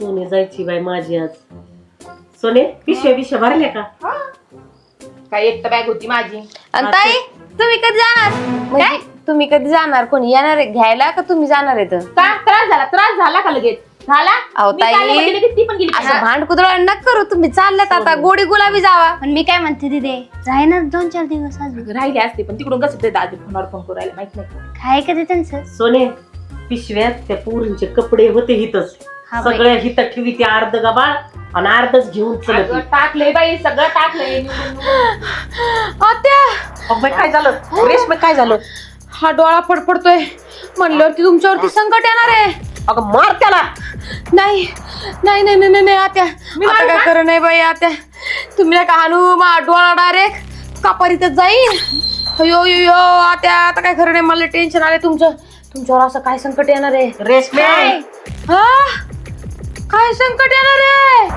सोने जायची बाई माझी आज. सोने पिशव्या पिशव्या भरल्या का? काय एक तर बॅग होती माझी. आणि ताई तुम्ही कधी जाणार? म्हणजे तुम्ही कधी जाणार? कोणी येणार आहे? घ्यायला का तुम्ही जाणार आहे तर का त्रास झाला त्रास झाला का लगेच? झाला? अहो, मी ताई. म्हणजे लगेच ती पण गेली असं भांड कुदळ न करू. तुम्ही चालल्यात आता. गोडी गुलाबी जावा. पण मी काय म्हणते तिथे राहणार दोन चार दिवस अजून. राहिले असते पण तिकडून कसं ते दादी फोनवर फोन करू राहिले माहीत नाही. काय का ते त्यांचं? सोने पिशव्यात त्या पोरींचे कपडे होते हितच. हा बाई. सगळ्या हित ठेवी ते अर्ध गबाळ आणि अर्धच घेऊन चलत अगं, टाकलंय बाई सगळं टाकलंय. आत्या! अगं बाई, काय झालं? रेशमे काय झालं? हा डोळा फडफडतोय. म्हणल्यावरती तुमच्यावरती संकट येणार आहे. अगं मार त्याला! नाही नाही नाही नाही नाही, नाही आत्या आता काय खरं नाही बाई आत्या. तुम्ही नका हाणू मा डोळा डायरेक्ट कापारीतच जाईन. अयो यो यो आत्या आता काय खरं नाही मला टेन्शन आले तुमचं. तुमच्यावर असं काय संकट येणार आहे? रेशमे! हा? काय संकट येणार आहे?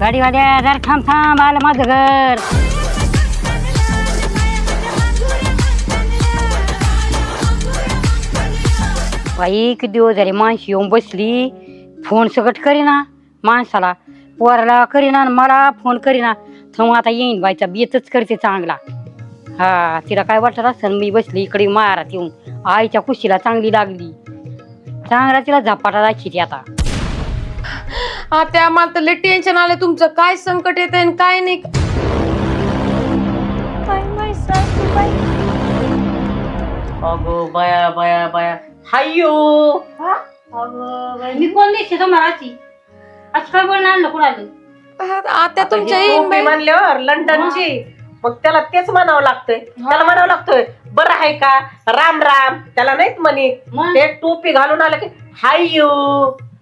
गाडीवाल्या जर थांब थांब आलं माझं घर. बाई किती दिवस झाले माणशी येऊन बसली. फोन सकट करीना माणसाला. पोराला करीना आणि मला फोन करीना. मग आता येईन बाईचा बेतच करते चांगला. हा तिला काय वाटत असेल मी बसली इकडे मारात येऊन. आईच्या कुशीला चांगली लागली. चांगला तिला झपाटा दाखी ती आता. आत्या मला तर लय टेन्शन आलं तुमचं काय संकट येत आणि काय नाही? काय माहीत सासूबाई. अगो बया बया बया. हायो! मी कोण दिसते तुम्हाला अशी? आज काय बोलणं आणलं कुणाला? आत्या तुमच्या बाई. म्हणल्यावर लंडनची. मग त्याला तेच म्हणावं लागतंय. त्याला म्हणावं लागतोय बरं आहे का? राम राम. त्याला नाहीत म्हणे. मग? ते टोपी घालून आलं की hi you.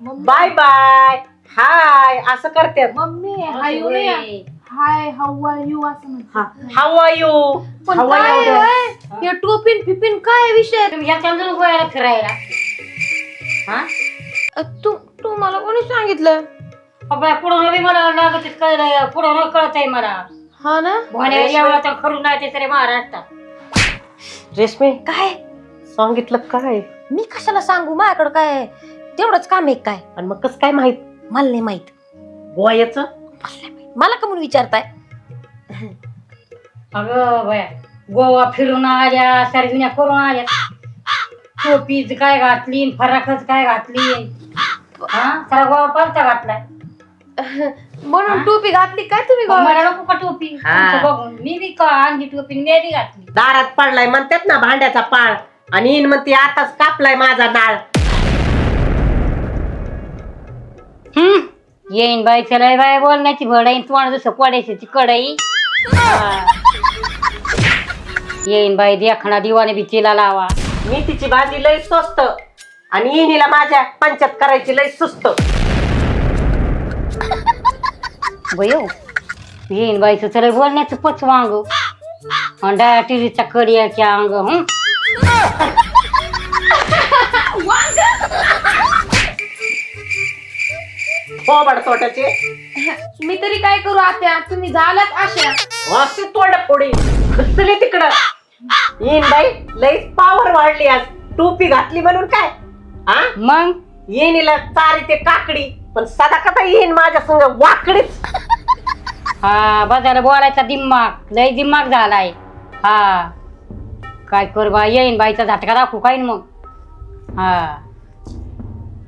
Bye bye. Hi. असं करतात मम्मी हाय यू नाही. हाय. हाऊ आर यू असं म्हणते. How are you. पण काय आहे? या टोपीन फिपिन काय विषय? तुम्ही ह्या चालू गोव्याला फिरायला. हा? तू तू मला कोणी सांगितलं? पुढं नवी मला लागत कळलं पुढं न कळत आहे मला. हा ना? भोण्या एवढा तर खरून नाही ते तरी महाराष्ट्रात. रेशमे. काय? सांगितलं काय? मी कशाला सांगू? माझ्याकडं काय तेवढंच काम आहे काय? आणि मग कसं काय माहीत? मला नाही माहीत. गोवायचं? मला का म्हणून विचारताय. अगं बया गोवा फिरून आल्या सर्विन्या करून आल्या. टोपीच काय घातली फराकच काय घातली? हा? सरा गोवा पालता घातलाय. म्हणून टोपी घातली काय तुम्ही नको का टोपी? हा. तुमचं बघून. मी बी का अंगी टोपी घातली? दारात पडलाय म्हणतात ना भांड्याचा पाळ. आणि इन म्हणते आताच कापलाय माझा नाळ. हम्म? येईन बाई चला बाय बोलण्याची भडाईन तुम्हाला जसं पडायची ती कडाई हा. येईन बाई देखणा दिवाने बी तिला लावा. मी तिची भाजी लय स्वस्त. आणि इनीला माझ्या पंचायत करायची लय सुस्त. बयो? येईन बाईचं चला बोलण्याचं पच वांग. अंडा टिरीचा कडियाच्या अंग हं? थोबड तोटाचे मी तरी काय करू आत्या? तुम्ही झालात अशा. असे तोंड फोडी. घुसले तिकडं. येईन बाई लय पावर वाढली आज. टोपी घातली म्हणून काय? हा मग? येणीला चारी ते काकडी. पण सदा कथा येईन माझ्या संग वाकडीच. हा बाजारा बोलायचा दिमाग. लय दिमाग झालाय. हा. काय कर बा येईन बाईचा झटका दाखवू काय मग? हा.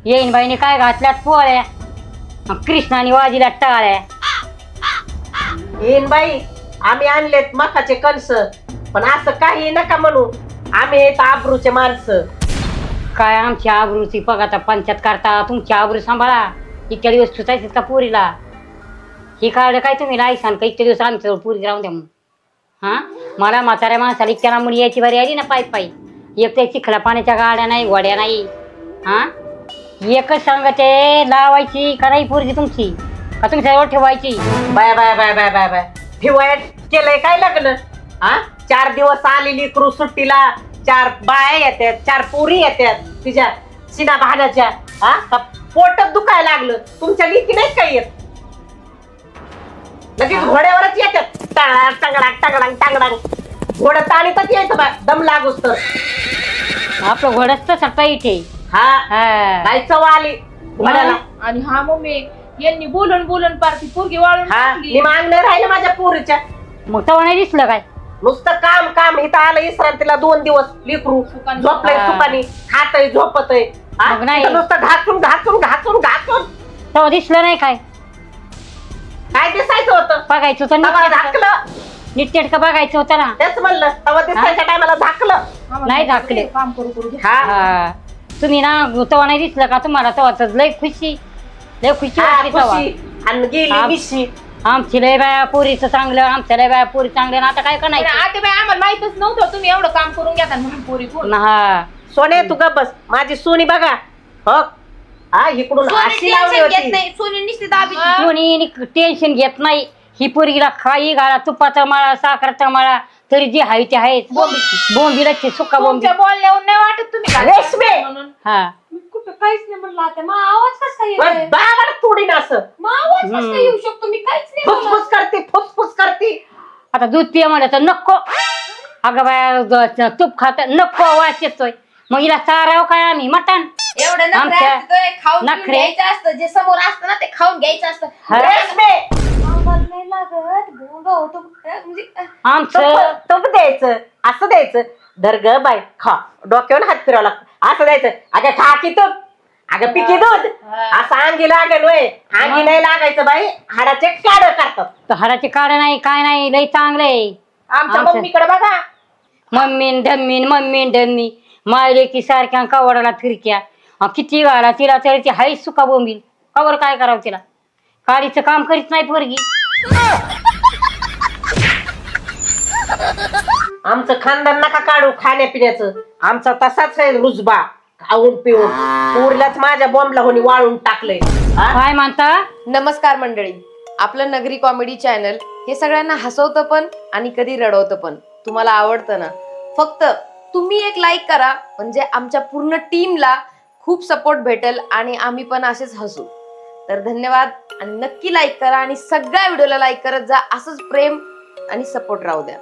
येईन बाईने काय घातल्यात पोळ्या? मग कृष्णाने वाजिल्या टाळ्या. येईन बाई आम्ही आणलेत मकाचे कणस पण असं काही नका म्हणू. आम्ही येत आबरूचे माणसं. काय आमची आबरूची पगाचा पंचायत करता तुमची आबरू सांभाळा. इतक्या दिवस सुचायचे का पोरीला? ही काढलं काय तुम्ही नाही सांग का इतक्या दिवस आमच्या पुरी राहून द्या म्हणून. हा? मला म्हाताऱ्या माणसाला इतक्या लांबून यायची बारी आली ना पायी पायी. एक त्या चिखला पाण्याच्या गाड्या नाही वड्या नाही. हा? एकच सांगते लावायची का नाही पोरगी तुमची? का तुमच्याजवळ ठेवायची? Bye bye bye bye bye bye. फिवायट केलंय काय लागलं? हा? चार दिवस आलेली क्रू सुट्टीला. चार बाया येतात चार पोरी येतात तिच्या सिना भाण्याच्या हा? का दुखायला लागलं? तुमच्या लिखी नाही काय येत लगेच घोड्यावरच येतात. टांगडांग टांगडांग टांगडांग टांगडांग घोडं ताणीतच यायचं बा दम लागूस तर. आपलं घोडच तर टाईट आहे हा. हा. काय चव आली. घोड्याला. आणि हा मम्मी यांनी बोलून बोलून पार ती पोरगी वाळून हा. टाकली. राहिलं माझ्या पोरीच्या. मग तेव्हा नाही दिसलं काय? नुसतं काम काम. इथं आलं विश्रांतीला दोन दिवस लिकरू. झोपलंय हा. सुखानी खातय झोपतय? मग नाही. इथं नुसतं घासून घासून घासून. घासून तेव्हा दिसलं नाही काय? काय दिसायचं होतं? बघायचं होतं तवा नीट झाकलं नीटनेटकं बघायचं होतं ना? तेच म्हणलं तवा दिसायच्या टायमाला झाकलं. नाही झाकले. काम करू करू घे. हा. हा. तुम्ही ना तेव्हा नाही दिसलं का तुम्हाला? तेव्हा लय खुशी. लय खुशी हा, वाटली तेव्हा खुशी. आणि गेली हा. मिशी. आमची लय बाया पोरीचं चांगलं आमच्या लय बाया पोरी चांगलं आणि आता काय पण करायचं आता बाई आम्हाला माहितच नव्हतं तुम्ही एवढं काम करून घेता म्हणून पोरी कोण हा. सोने तू गप बस. माझी सोनी बघा. हो. हा इकडून हाशी लावली होती. सोनी निश्चित दाबी कोणी टेन्शन घेत नाही. ही पोरगीला खाई घाला तुपाचा माळा साखराचा माळा तरी जे आहे ते आहेच बोंबीलाची सुका बोंबी तुमच्या बोलण्यावर नाही वाटत तुम्ही रेशमे! हा. मी कुठं काहीच नाही म्हणलं आता. मग आवाज कसा येतोय? बाबा तोडीन असं. मग आवाज कसा हम्म. येऊ शकतो? मी काहीच नाही बोलत. फुसफुस करते फुसफुस करते. आता दूध पिया म्हणलं तर नको. अगं बाया तूप खात नको वास येतोय. मग हिला चाराव काय आम्ही? मटण. एवढं नखरे आमच्या खाऊन पिऊन नखरे. घ्यायचं असतं. जे समोर असतं ना ते खाऊन घ्यायचं असतं. हा. रेशमे आवाज नाही लागत. भोंगा होतो म्हणजे आमचं तुप तुप द्यायचं. असं द्यायचं. धर ग बाय खा. डोक्यावर हात फिरावं लागतं. असं द्यायचं. अगं खा की तूप अगं पिकी दूध. असं अंगी लागेल वय. अंगी नाही लागायचं बाई. हाडाचे काढ करतात. तर हाडाचे काढ नाही काय नाही. लय चांगलंय आमच्या आमचं- मम्मीकडे बघा. मम्मीन धम्मीन मम्मीन धम्मी. मायले की सारख्या कवडाला फिरक्या. किती घाला तिला तरी ती हाय सुका बोंबील. कवर काय करावं तिला? काडीचं काम करीत नाही पोरगी. आमचं खानदान नका काढू खाण्यापिण्याचं. आमचा तसाच आहे रुजबा खाऊन पिऊन. पोरीलाच माझ्या बॉम्बला होणी वाळून टाकलंय. हा? काय म्हणता? नमस्कार मंडळी. आपलं नगरी कॉमेडी चॅनल हे सगळ्यांना हसवतं पण आणि कधी रडवतं पण. तुम्हाला आवडतं ना? फक्त तुम्ही एक लाईक करा म्हणजे आमच्या पूर्ण टीमला खूप सपोर्ट भेटेल आणि आम्ही पण असेच हसू. तर धन्यवाद आणि नक्की लाईक करा आणि सगळ्या व्हिडिओला लाईक करत जा असंच प्रेम आणि सपोर्ट राहू द्या.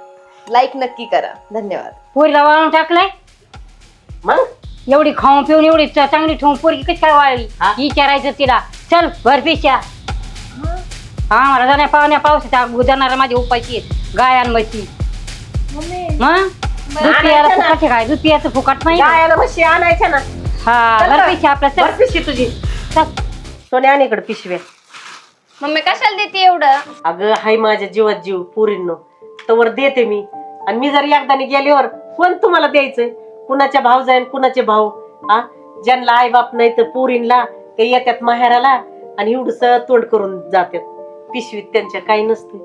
लाईक नक्की करा. धन्यवाद. पोरीला वाळून टाकलंय? मग? एवढी खाऊन पिऊन एवढी च- चांगली ठेवून पोरगी कशी काय वाळली? हा? विचारायचं तिला. चल भरपिशा हा मला जाण्या पाहुण्या पावसाच्या जाणारा माझी उपायची आहेत गायान म्हशी. मग? दूध पियाला आणायचं ना. फुकट आहे काय? दूध पियाचं फुकट नाही गायाला म्हशी आणायच्या ना. हा चल ना. बरं. पिशवी तुझी. चल. सोने आणि इकडे पिशव्या. मम्मी कशाला देते एवढं? अगं हाय माझ्या जीवात जीव पुरींनो. तवर देते मी. आणि मी जर एकदाने गेल्यावर कोण तुम्हाला द्यायचंय? कुणाच्या भाव जाईन कुणाचे भाऊ? हा ज्यांना आई बाप नाही तर पुरींला ते येतात माहेराला आणि एवढस तोंड करून जातात पिशवीत त्यांच्या काही नसते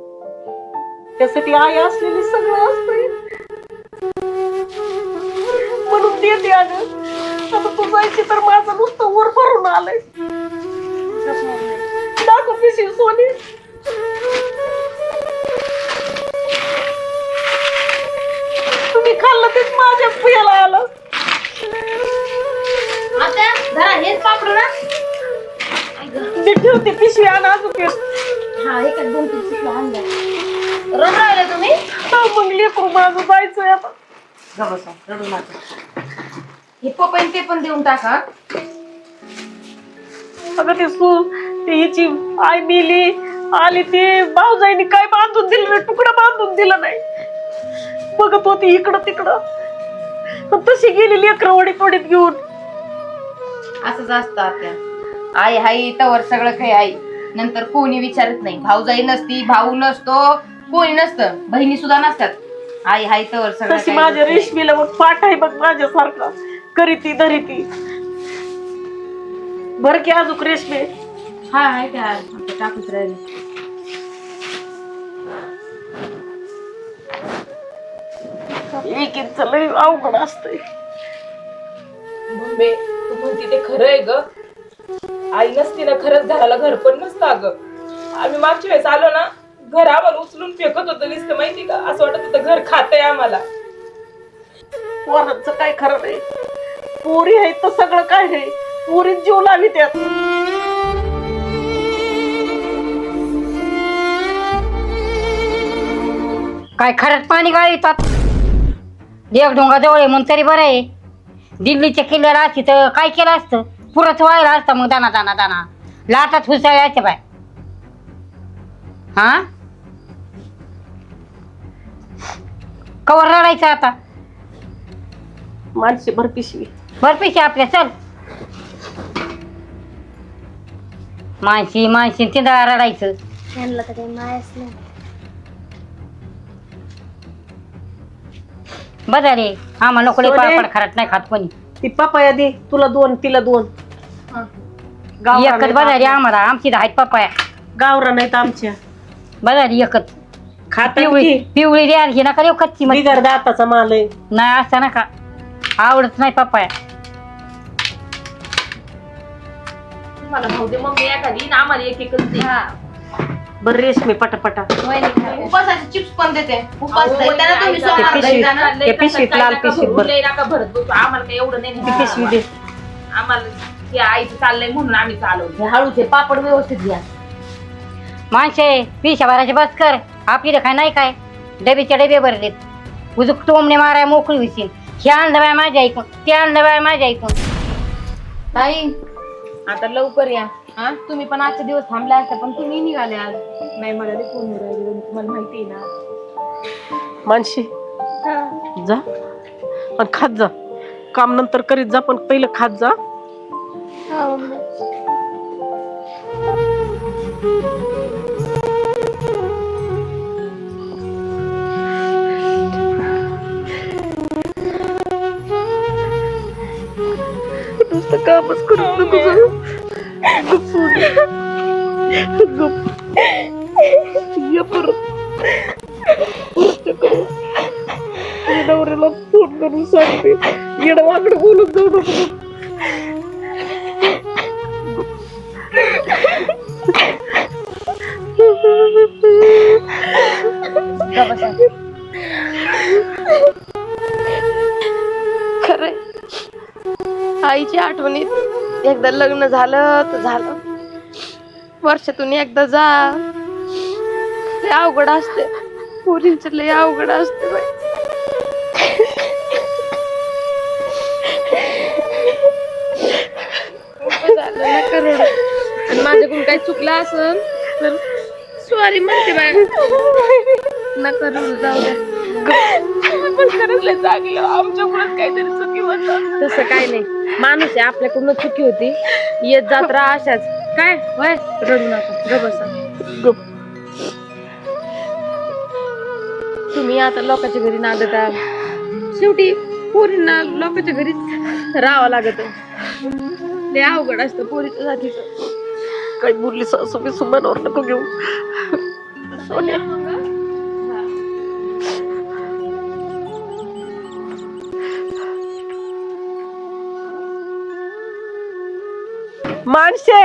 त्यासाठी आई असलेली सगळं असतंय. म्हणून देते अगं. आता तू जायची तर माझं नुसतं वर भरून आलंय. दाखव पिशवी सोनी. तुम्ही खाल्लं तेच माझ्या पुयाला आलं. आता जरा हेच पापडू ना. मी ठेवते पिशवी आणा अजून एक. हा हे काय दोन तीन पिशव्या आणल्या रम राहिले तुम्ही? हा, मग लेकरू माझं जायचंय आता. गा बसा, रडू नका. हे पपई ते पण देऊन टाका अगं ते सू ते हिची आई मिली आली ते भाऊजाईनी काय बांधून दिलं नाही तुकडं बांधून दिलं नाही. बघत होती इकडं तिकडं. पण तशी गेली लेकरं वडीत वडीत घेऊन. असंच असतं आत्या. आई हाई तवर सगळं काही आई नंतर कोणी विचारत नाही. भाऊजाई नसती भाऊ नसतो कोणी नसतं. बहिणी सुद्धा नसतात. आई हाई तवर सगळं तशी काही माझ्या गोष्टी. रेशमीला मग पाठ आहे बघ माझ्यासारखा. करीती धरीती. बर की अजून रेशमी. हा आहे का आमच्या टाकूच राहिले. एकीच लय अवघड असतंय. मम्मी तू म्हणती ते खरं आहे ग. आई नसती ना खरंच घराला घर पण नसतं अगं. आम्ही मागच्या वेळेस आलो ना घर आम्हाला उचलून फेकत होतं नुसतं माहिती का? असं वाटत होतं घर खातंय आम्हाला. पोरांचं काय खरं नाही. पोरी आहे तर सगळं काय आहे? पोरी जीव लावी त्यात. काय खरंच पाणी गाळीतात देव डोंगाजवळ आहे म्हणून तरी बरं आहे. दिल्लीच्या किल्ल्याला असती तर काय केलं असतं? पुरत व्हायला असतं मग दाना दाना दाना. लाटात हुसळ्याच्या बाय हा? कवर रडायचं आता. माणसे भर पिशवी बरं आपल्या चल. मानशी मानशी तिंदा रडायचं. त्यांना तर काही मायच नाही. बघा रे आम्हाला नको सोने. पापड खराट नाही खात कोणी. ती पपाया दे तुला दोन तिला दोन. गावरा एकच बघा रे. आम्हाला आमची आहेत पप्पाया गावरा नाहीत आमच्या. बघा रे एकच. खातात पिवळी की पिवळी द्या ही नका देऊ कच्ची मग बिगर दाताचा माल आहे. नाही असं नका. आवडत नाही पप्पाया मला भाऊ दे मम्मी एखादी ना आम्हाला एक एकच दे. बर रेशमी पटापटा. उपासाचे चिप्स पण देते. उपास अहो, नाही, त्यांना तुम्ही आई सोमवार पिशवीत- घरी जाणार. लय ते पिशवीत नका- लाल नका पिशवीत भरू, भर. लय नका भरत बसू. आम्हाला काही एवढं नाही ती पिशवी दे. आम्हाला ते आईचं चाललंय म्हणून आम्ही चालवतो हे हळूचे पापड व्यवस्थित घ्या. माणसे पिशा भराचे बस कर. आपली काय नाही काय? डबेचे डबे भरलेत. उजूक टोमणे माराय मोकळी होशील. हे आणलं बाय माझ्या ऐकून ते आणलं बाय माझ्या ऐकून ताई आता लवकर या. हा? तुम्ही पण आजचे दिवस थांबले असते पण तुम्ही निघाले आज. नाही मला ते फोन तुम्हाला माहिती आहे ना. मानशी. जा. आणि खात जा. काम नंतर करीत जा पण पहिलं खात जा. हो मम्मी नुसतं कामच करत नको जाऊ. गप सोड. गप. ये परत नवऱ्याला फोन करून सांगते येडं वाकडं बोलत जाऊ नको आईच्या आठवणीत एकदा लग्न झालं तर झालं. वर्षातून एकदा जा. लय अवघड असते पोरींच लय अवघड असते बाई. आणि माझ्याकडून काही चुकलं असेल तर सॉरी म्हणते बाय नका रडू जाऊ द्या पण खरंच लय चांगलं. आमच्यामुळेच काहीतरी चुकी होतं. तसं काय नाही. माणूस आहे आपल्याकडून चुकी होती. येत जात राहा अशाच. काय? वय रडू नका. ग बसा. गप. तुम्ही आता लोकांच्या घरी नांदता शेवटी पोरींना लोकांच्या घरीच राहावं लागत. लय अवघड असतं पोरीच्या जातीचं. काही बोलली सासू मी सुमनावर नको घेऊ. सोन्या. माणसे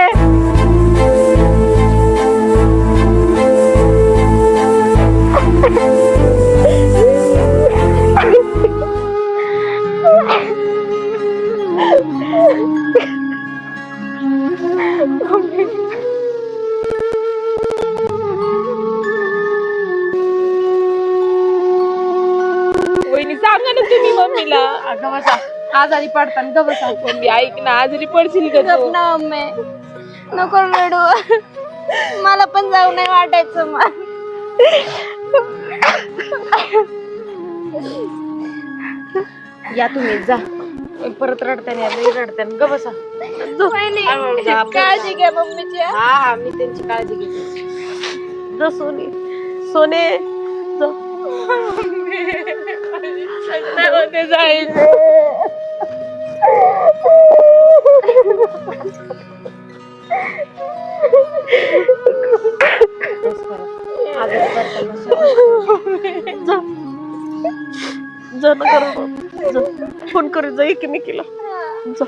आजारी पडताना ग बसा. मम्मी ऐक ना आजारी पडशील का तू? ना मम्मी नको रडू. मला पण जाऊ नाही वाटायचं या तुम्ही जा. परत रडताना लई रडताना. ग बसा. जा. काळजी घ्या मम्मीची हा. हा मी त्यांची काळजी घेते. जा सोने. सोने जा. ते जाईल. आजारी पडताना जा जा नका फोन करीत जा एकमेकीला जा